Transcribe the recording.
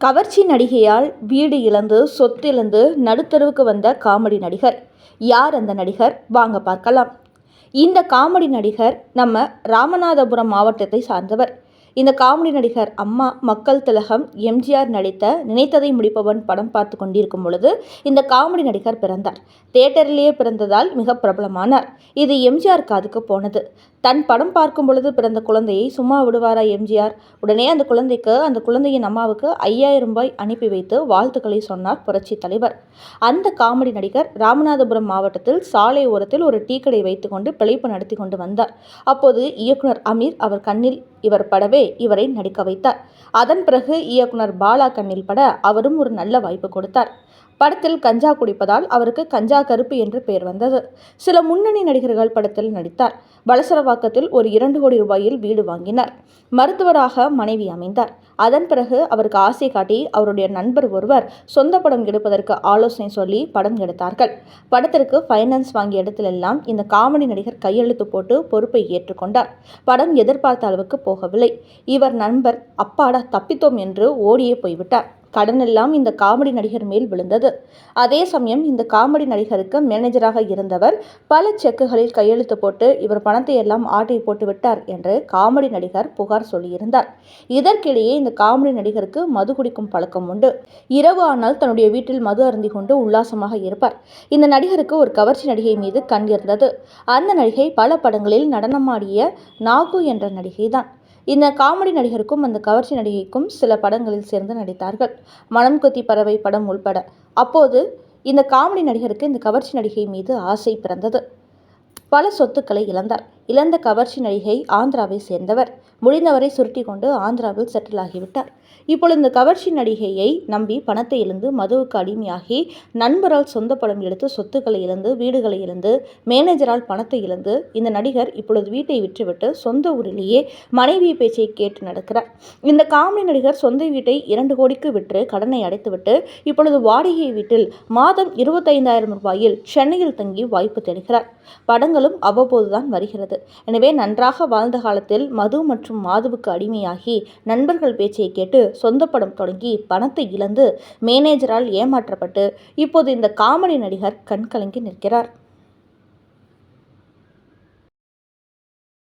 கவர்ச்சி நடிகையால் வீடு இழந்து சொத்து இழந்து நடுத்தருவுக்கு வந்த காமெடி நடிகர். யார் அந்த நடிகர்? வாங்க பார்க்கலாம். இந்த காமெடி நடிகர் நம்ம ராமநாதபுரம் மாவட்டத்தை சார்ந்தவர். இந்த காமெடி நடிகர் அம்மா மக்கள் திலகம் எம்ஜிஆர் நடித்த நினைத்ததை முடிப்பவன் படம் பார்த்து கொண்டிருக்கும் பொழுது இந்த காமெடி நடிகர் பிறந்தார். தியேட்டரிலேயே பிறந்ததால் மிக பிரபலமானார். இது எம்ஜிஆர் காதுக்கு போனது. தன் படம் பார்க்கும் பொழுது பிறந்த குழந்தையை சும்மா விடுவாரா எம்ஜிஆர்? உடனே அந்த குழந்தைக்கு அந்த குழந்தையின் அம்மாவுக்கு ஐயாயிரம் ரூபாய் அனுப்பி வைத்து வாழ்த்துக்களை சொன்னார் புரட்சி தலைவர். அந்த காமெடி நடிகர் ராமநாதபுரம் மாவட்டத்தில் சாலை ஓரத்தில் ஒரு டீ கடை வைத்துக்கொண்டு பிழைப்பு நடத்தி கொண்டு வந்தார். அப்போது இயக்குனர் அமீர் அவர் கண்ணில் இவர் படவே இவரை நடிக்க வைத்தார். அதன் பிறகு இயக்குனர் பாலா கண்ணில் பட அவரும் ஒரு நல்ல வாய்ப்பு கொடுத்தார். படத்தில் கஞ்சா குடிப்பதால் அவருக்கு கஞ்சா கருப்பு என்று பெயர் வந்தது. சில முன்னணி நடிகர்கள் படத்தில் நடித்தார். வலசரவாக்கத்தில் ஒரு இரண்டு கோடி ரூபாயில் வீடு வாங்கினார். மருத்துவராக மனைவி அமைந்தார். அதன் பிறகு அவருக்கு ஆசை காட்டி அவருடைய நண்பர் ஒருவர் சொந்த படம் எடுப்பதற்கு ஆலோசனை சொல்லி படம் எடுத்தார்கள். படத்திற்கு ஃபைனான்ஸ் வாங்கிய இடத்திலெல்லாம் இந்த காமெடி நடிகர் கையெழுத்து போட்டு பொறுப்பை ஏற்றுக்கொண்டார். படம் எதிர்பார்த்த அளவுக்கு போகவில்லை. இவர் நண்பர் அப்பாடா தப்பித்தோம் என்று ஓடியே போய்விட்டார். கடனெல்லாம் இந்த காமெடி நடிகர் மேல் விழுந்தது. அதே சமயம் இந்த காமெடி நடிகருக்கு மேனேஜராக இருந்தவர் பல செக்குகளில் கையெழுத்து போட்டு இவர் பணத்தை எல்லாம் ஆட்டை போட்டு விட்டார் என்று காமெடி நடிகர் புகார் சொல்லியிருந்தார். இதற்கிடையே இந்த காமெடி நடிகருக்கு மது குடிக்கும் பழக்கம் உண்டு. இரவு ஆனால் தன்னுடைய வீட்டில் மது அருந்தி கொண்டு உல்லாசமாக இருப்பார். இந்த நடிகருக்கு ஒரு கவர்ச்சி நடிகை மீது கண் இருந்தது. அந்த நடிகை பல படங்களில் நடனமாடிய நாகு என்ற நடிகைதான். இந்த காமெடி நடிகருக்கும் அந்த கவர்ச்சி நடிகைக்கும் சில படங்களில் சேர்ந்து நடித்தார்கள். மனம் கொத்தி பறவை படம் உள்பட. அப்போது இந்த காமெடி நடிகருக்கு இந்த கவர்ச்சி நடிகை மீது ஆசை பிறந்தது. பல சொத்துக்களை இழந்தார். இழந்த கவர்ச்சி நடிகை ஆந்திராவை சேர்ந்தவர். முடிந்தவரை சுருட்டி கொண்டு ஆந்திராவில் செட்டில் ஆகிவிட்டார். இப்பொழுது இந்த கவர்ச்சி நடிகையை நம்பி பணத்தை இழந்து மதுவுக்கு அடிமையாகி நண்பரால் சொந்த படம் எடுத்து சொத்துக்களை இழந்து வீடுகளை இழந்து மேனேஜரால் பணத்தை இழந்து இந்த நடிகர் இப்பொழுது வீட்டை விற்றுவிட்டு சொந்த ஊரிலேயே மனைவி பேச்சை கேட்டு நடக்கிறார். இந்த காமெடி நடிகர் சொந்த வீட்டை இரண்டு கோடிக்கு விற்று கடனை அடைத்துவிட்டு இப்பொழுது வாடகை வீட்டில் மாதம் இருபத்தைந்தாயிரம் ரூபாயில் சென்னையில் தங்கி வாய்ப்பு தேடுகிறார். படங்களும் அவ்வப்போதுதான் வருகிறது. எனவே நன்றாக வாழ்ந்த காலத்தில் மது மற்றும் மாதுவுக்கு அடிமையாகி நண்பர்கள் பேச்சை கேட்டு சொந்த படம் தொடங்கி பணத்தை இழந்து மேனேஜரால் ஏமாற்றப்பட்டு இப்போது இந்த காமெடி நடிகர் கண்கலங்கி நிற்கிறார்.